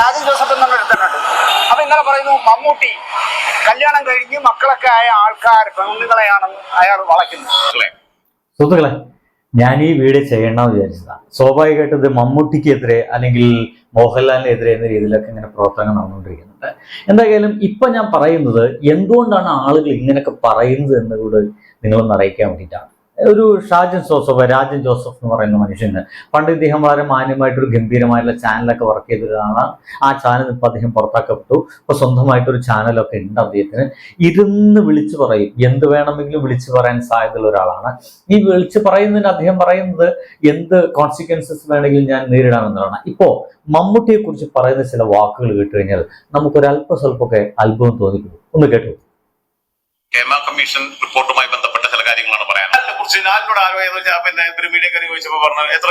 Rajan Joseph എന്ന് പറഞ്ഞ ഒരുത്തനുണ്ട് അപ്പൊ ഇന്നലെ പറയുന്നു മമ്മൂട്ടി കല്യാണം കഴിഞ്ഞ് മക്കളൊക്കെ ആയ ആൾക്കാർ പെണ്ണുങ്ങളെയാണ് അയാൾ വളയ്ക്കുന്നത്. സുഹൃത്തുക്കളെ ഞാൻ ഈ വീഡിയോ ചെയ്യണമെന്ന് വിചാരിച്ചതാണ് സ്വാഭാവികമായിട്ട് ഇത് മമ്മൂട്ടിക്കെതിരെ അല്ലെങ്കിൽ മോഹൻലാലിനെതിരെ എന്ന രീതിയിലൊക്കെ ഇങ്ങനെ പ്രവർത്തനങ്ങൾ നടന്നുകൊണ്ടിരിക്കുന്നുണ്ട്. എന്തായാലും ഇപ്പൊ ഞാൻ പറയുന്നത് എന്തുകൊണ്ടാണ് ആളുകൾ ഇങ്ങനെയൊക്കെ പറയുന്നത് എന്നുകൂടെ നിങ്ങളൊന്ന് അറിയിക്കാൻ വേണ്ടിയിട്ടാണ്. ഒരു ഷാജൻ ജോസഫ് രാജൻ ജോസഫ് എന്ന് പറയുന്ന മനുഷ്യന്. പണ്ട് ഇദ്ദേഹം വളരെ മാന്യമായിട്ടൊരു ഗംഭീരമായിട്ടുള്ള ചാനലൊക്കെ വർക്ക് ചെയ്തിട്ടാണ് ആ ചാനൽ ഇപ്പം അദ്ദേഹം പുറത്താക്കപ്പെട്ടു. ഇപ്പൊ സ്വന്തമായിട്ടൊരു ചാനലൊക്കെ ഉണ്ട് അദ്ദേഹത്തിന്. ഇരുന്ന് വിളിച്ചു പറയും. എന്ത് വേണമെങ്കിലും വിളിച്ചു പറയാൻ സാധ്യതയുള്ള ഒരാളാണ്. ഈ വിളിച്ചു പറയുന്നതിന് അദ്ദേഹം പറയുന്നത് എന്ത് കോൺസിക്വൻസസ് വേണമെങ്കിലും ഞാൻ നേരിടാമെന്നുള്ളതാണ്. ഇപ്പോ മമ്മൂട്ടിയെ കുറിച്ച് പറയുന്ന ചില വാക്കുകൾ കേട്ട് കഴിഞ്ഞാൽ നമുക്കൊരു അല്പ സ്വല്പമൊക്കെ അത്ഭുതം തോന്നിക്കുന്നു ഒന്ന് കേട്ടു. കേരള കമ്മീഷൻ റിപ്പോർട്ടുമായി ബന്ധപ്പെട്ട ചില കാര്യങ്ങളാണ് പറയാൻ ഞാനോട് ആരോ ഏതോ പിന്നെ ഒരു മീഡിയ കറി ചോദിച്ചപ്പോ പറഞ്ഞു എത്ര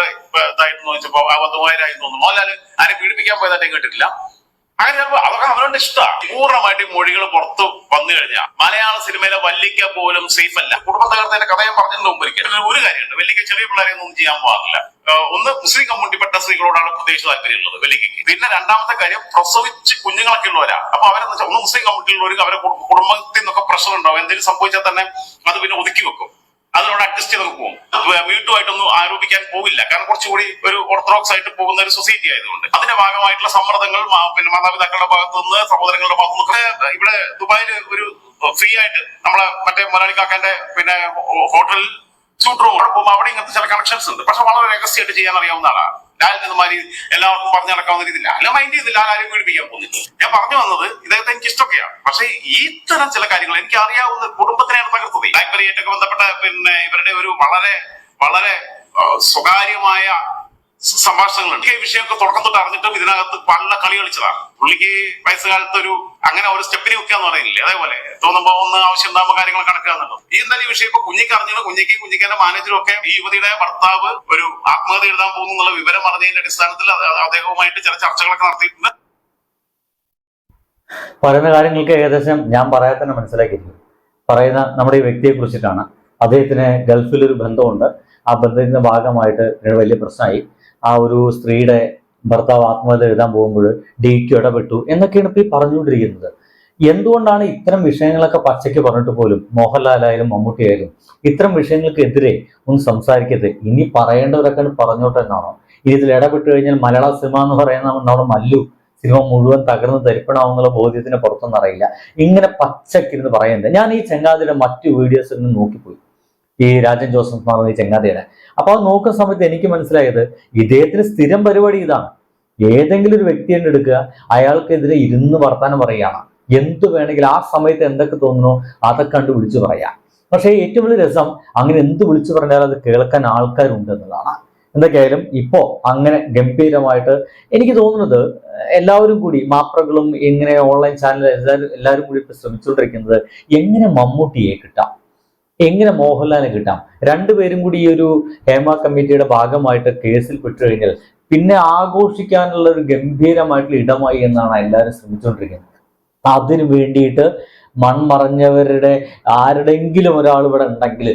ഇതായിട്ട് ചോദിച്ചപ്പോ ആ ആയി തോന്നുന്നു. മോഹൻലാൽ ആരെ പീഡിപ്പിക്കാൻ പോയതായിട്ട് കേട്ടിട്ടില്ല. അങ്ങനെ ചിലപ്പോ അതൊക്കെ അവരുടെ ഇഷ്ടമാണ് പൂർണമായിട്ട് മൊഴികൾ പുറത്ത് വന്നു കഴിഞ്ഞാൽ മലയാള സിനിമയിലെ വല്ലിക്ക പോലും സേഫ് അല്ല. കുടുംബ തകർത്തതിന്റെ കഥ ഞാൻ പറഞ്ഞതിന് മുമ്പ്. ഒരു കാര്യമുണ്ട്. വല്ലിക്ക ചെറിയ പിള്ളേരെ ഒന്നും ചെയ്യാൻ പാടില്ല ഒന്ന് മുസ്ലിം കമ്മ്യൂണിറ്റിപ്പെട്ട സ്ത്രീകളോടാണ് പ്രത്യേകിച്ച് താല്പര്യമുള്ളത് വെല്ലിക്കയ്ക്ക്. പിന്നെ രണ്ടാമത്തെ കാര്യം പ്രസവിച്ച് കുഞ്ഞുങ്ങളൊക്കെ ഉള്ളവരാ. അപ്പൊ അവരെന്ന് വെച്ചാൽ ഒന്ന് മുസ്ലിം കമ്മ്യൂണിറ്റിയിലുള്ളവർക്ക് അവരെ കുടുംബ- കുടുംബത്തിൽ നിന്നൊക്കെ പ്രഷർ ഉണ്ടാവും എന്തെങ്കിലും സംഭവിച്ചാൽ തന്നെ അത് പിന്നെ ഒതുക്കി വെക്കും. അതിനോട് അഡ്ജസ്റ്റ് ചെയ്ത് പോകും. വീട്ടുമായിട്ടൊന്നും ആരോപിക്കാൻ പോകില്ല കാരണം കുറച്ചുകൂടി ഒരു ഓർത്തഡോക്സ് ആയിട്ട് പോകുന്ന ഒരു സൊസൈറ്റി ആയതുകൊണ്ട്. അതിന്റെ ഭാഗമായിട്ടുള്ള സമ്മർദ്ദങ്ങൾ പിന്നെ മാതാപിതാക്കളുടെ ഭാഗത്തു നിന്ന് സഹോദരങ്ങളുടെ ഭാഗത്തു നിന്ന് ഇവിടെ ദുബായിൽ ഒരു ഫ്രീ ആയിട്ട് നമ്മളെ മറ്റേ മലയാളി കാക്കാന്റെ പിന്നെ ഹോട്ടലിൽ സൂട്ട് റൂം അവിടെ ഇങ്ങനത്തെ ചില കണക്ഷൻസ് ഉണ്ട്. പക്ഷെ വളരെ രഹസ്യമായിട്ട് ചെയ്യാൻ അറിയാവുന്ന ആളാണ്. ലാലിന്മാരി എല്ലാവർക്കും പറഞ്ഞു നടക്കാവുന്ന രീതിയില്ല. അല്ല മൈൻഡ് ചെയ്തില്ല ആരും പീഡിപ്പിക്കാൻ പോകുന്നില്ല ഞാൻ പറഞ്ഞു വന്നത് ഇദ്ദേഹത്തെ എനിക്ക് ഇഷ്ടമൊക്കെയാണ്. പക്ഷെ ഈ തരം ചില കാര്യങ്ങൾ എനിക്ക് അറിയാവുന്ന കുടുംബത്തിനെയാണ് തകർത്തത്. ലൈബ്രറിയായിട്ടൊക്കെ ബന്ധപ്പെട്ട പിന്നെ ഇവരുടെ ഒരു വളരെ വളരെ സ്വകാര്യമായ സംഭാഷണങ്ങളുണ്ട്. ഈ വിഷയമൊക്കെ തുടക്കം തൊട്ട് അറിഞ്ഞിട്ടും ഇതിനകത്ത് പല കളി കളിച്ചതാണ്. പുള്ളിക്ക് വയസ്സുകാലത്ത് ഒരു അങ്ങനെ ഒരു സ്റ്റെപ്പിന് വെക്കാന്ന് പറയുന്നില്ലേ? അതേപോലെ തോന്നുമ്പോ ഒന്ന് ആവശ്യം ഉണ്ടാകുമ്പോൾ കാര്യങ്ങൾ കണക്കാന്നുണ്ടോ ഈ എന്തായാലും ഈ വിഷയം ഇപ്പൊ കുഞ്ഞിക്ക് അറിഞ്ഞത് കുഞ്ഞിക്ക് കുഞ്ഞിക്കാന്റെ മാനേജറും ഒക്കെ ഈ യുവതിയുടെ ഭർത്താവ് ഒരു ആത്മഹത്യ എഴുതാൻ പോകുന്നു എന്നുള്ള വിവരം അറിഞ്ഞതിന്റെ അടിസ്ഥാനത്തിൽ അദ്ദേഹവുമായിട്ട് ചില ചർച്ചകളൊക്കെ നടത്തിയിട്ടുണ്ട്. പറയുന്ന കാര്യങ്ങൾക്ക് ഏകദേശം ഞാൻ പറയാതെ തന്നെ മനസ്സിലാക്കിയിരിക്കും പറയുന്ന നമ്മുടെ ഈ വ്യക്തിയെ കുറിച്ചിട്ടാണ്. അദ്ദേഹത്തിന് ഗൾഫിൽ ഒരു ബന്ധമുണ്ട്. ആ ബന്ധത്തിന്റെ ഭാഗമായിട്ട് വലിയ പ്രശ്നമായി. ആ ഒരു സ്ത്രീയുടെ ഭർത്താവ് ആത്മഹത്യ എഴുതാൻ പോകുമ്പോൾ ഡിക്ക് ഇടപെട്ടു എന്നൊക്കെയാണ് ഇപ്പൊ ഈ പറഞ്ഞുകൊണ്ടിരിക്കുന്നത്. എന്തുകൊണ്ടാണ് ഇത്തരം വിഷയങ്ങളൊക്കെ പച്ചയ്ക്ക് പറഞ്ഞിട്ട് പോലും മോഹൻലാലായാലും മമ്മൂട്ടിയായാലും ഇത്തരം വിഷയങ്ങൾക്കെതിരെ ഒന്ന് സംസാരിക്കരുത്? ഇനി പറയേണ്ടവരൊക്കെ പറഞ്ഞോട്ടെ എന്നാണോ? ഇനി ഇതിൽ ഇടപെട്ട് കഴിഞ്ഞാൽ മലയാള സിനിമ എന്ന് പറയുന്ന നമ്മുടെ മല്ലു സിനിമ മുഴുവൻ തകർന്ന് തരിപ്പണാവുന്നുള്ള ബോധ്യത്തിന് പുറത്തൊന്നും അറിയില്ല. ഇങ്ങനെ പച്ചക്കിരുന്ന് പറയുന്നത് ഞാൻ ഈ ചെങ്ങാതിയുടെ മറ്റു വീഡിയോസിൽ നിന്ന് നോക്കിപ്പോയി. ഈ രാജൻ ജോസഫ് പറയുന്ന ഈ ചെങ്ങാതിയുടെ. അപ്പൊ അത് നോക്കുന്ന സമയത്ത് എനിക്ക് മനസ്സിലായത് ഇദ്ദേഹത്തിന് സ്ഥിരം പരിപാടി ഇതാണ്. ഏതെങ്കിലും ഒരു വ്യക്തിയെ എടുക്കുക അയാൾക്കെതിരെ ഇരുന്ന് വർത്താനം പറയുകയാണ്. എന്തു വേണമെങ്കിൽ ആ സമയത്ത് എന്തൊക്കെ തോന്നുന്നു അതൊക്കെ കണ്ട് വിളിച്ചു പറയാം. പക്ഷേ ഏറ്റവും വലിയ രസം അങ്ങനെ എന്ത് വിളിച്ചു പറഞ്ഞാലും അത് കേൾക്കാൻ ആൾക്കാരുണ്ട് എന്നതാണ് എന്തൊക്കെയായാലും ഇപ്പോ അങ്ങനെ ഗംഭീരമായിട്ട് എനിക്ക് തോന്നുന്നത് എല്ലാവരും കൂടി മാപ്രകളും ഇങ്ങനെ ഓൺലൈൻ ചാനൽ എല്ലാവരും എല്ലാവരും കൂടി ഇപ്പൊ ശ്രമിച്ചുകൊണ്ടിരിക്കുന്നത് എങ്ങനെ മമ്മൂട്ടിയെ കിട്ടാം? എങ്ങനെ മോഹൻലാലിനെ കിട്ടാം? രണ്ടുപേരും കൂടി ഈ ഒരു ഹേമ കമ്മിറ്റിയുടെ ഭാഗമായിട്ട് കേസിൽ പെട്ടു കഴിഞ്ഞാൽ പിന്നെ ആഘോഷിക്കാനുള്ള ഒരു ഗംഭീരമായിട്ടുള്ള ഇടമായി എന്നാണ് എല്ലാവരും ശ്രമിച്ചുകൊണ്ടിരിക്കുന്നത്. അതിനു വേണ്ടിയിട്ട് മൺമറഞ്ഞവരുടെ ആരുടെങ്കിലും ഒരാൾ ഇവിടെ ഉണ്ടെങ്കിൽ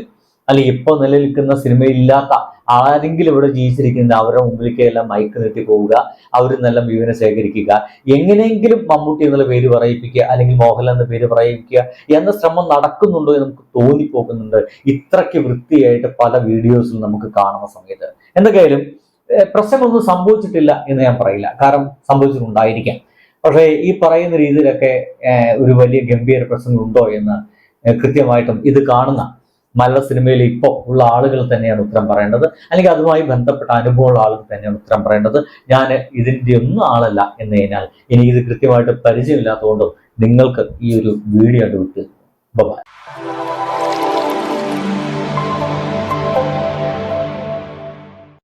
അല്ലെങ്കിൽ ഇപ്പോൾ നിലനിൽക്കുന്ന സിനിമയില്ലാത്ത ആരെങ്കിലും ഇവിടെ ജീവിച്ചിരിക്കുന്ന അവരുടെ മുമ്പിലേക്ക് എല്ലാം മൈക്ക് നീട്ടി പോവുക അവർ നല്ല വിവരം ശേഖരിക്കുക എങ്ങനെയെങ്കിലും മമ്മൂട്ടി എന്നുള്ള പേര് പറയിപ്പിക്കുക അല്ലെങ്കിൽ മോഹൻലാൽ എന്ന പേര് പറയിപ്പിക്കുക എന്ന ശ്രമം നടക്കുന്നുണ്ടോ എന്ന് നമുക്ക് തോന്നിപ്പോകുന്നുണ്ട്. ഇത്രയ്ക്ക് വൃത്തിയായിട്ട് പല വീഡിയോസിലും നമുക്ക് കാണുന്ന സമയത്ത്. എന്തൊക്കെയായാലും പ്രശ്നമൊന്നും സംഭവിച്ചിട്ടില്ല എന്ന് ഞാൻ പറയില്ല. കാരണം സംഭവിച്ചിട്ടുണ്ടായിരിക്കാം. പക്ഷേ ഈ പറയുന്ന രീതിയിലൊക്കെ ഒരു വലിയ ഗംഭീര പ്രശ്നങ്ങളുണ്ടോ എന്ന് കൃത്യമായിട്ടും ഇത് കാണുന്ന മലയാള സിനിമയിൽ ഇപ്പോൾ ഉള്ള ആളുകൾ തന്നെയാണ് ഉത്തരം പറയേണ്ടത്. അല്ലെങ്കിൽ അതുമായി ബന്ധപ്പെട്ട അനുഭവമുള്ള ആളുകൾ തന്നെയാണ് ഉത്തരം പറയേണ്ടത്. ഞാൻ ഇതിന്റെ ഒന്നും ആളല്ല എന്ന് കഴിഞ്ഞാൽ എനിക്ക് ഇത് കൃത്യമായിട്ട് പരിചയമില്ലാത്തതുകൊണ്ടും നിങ്ങൾക്ക് ഈ ഒരു വീഡിയോ വിട്ട് ബൈ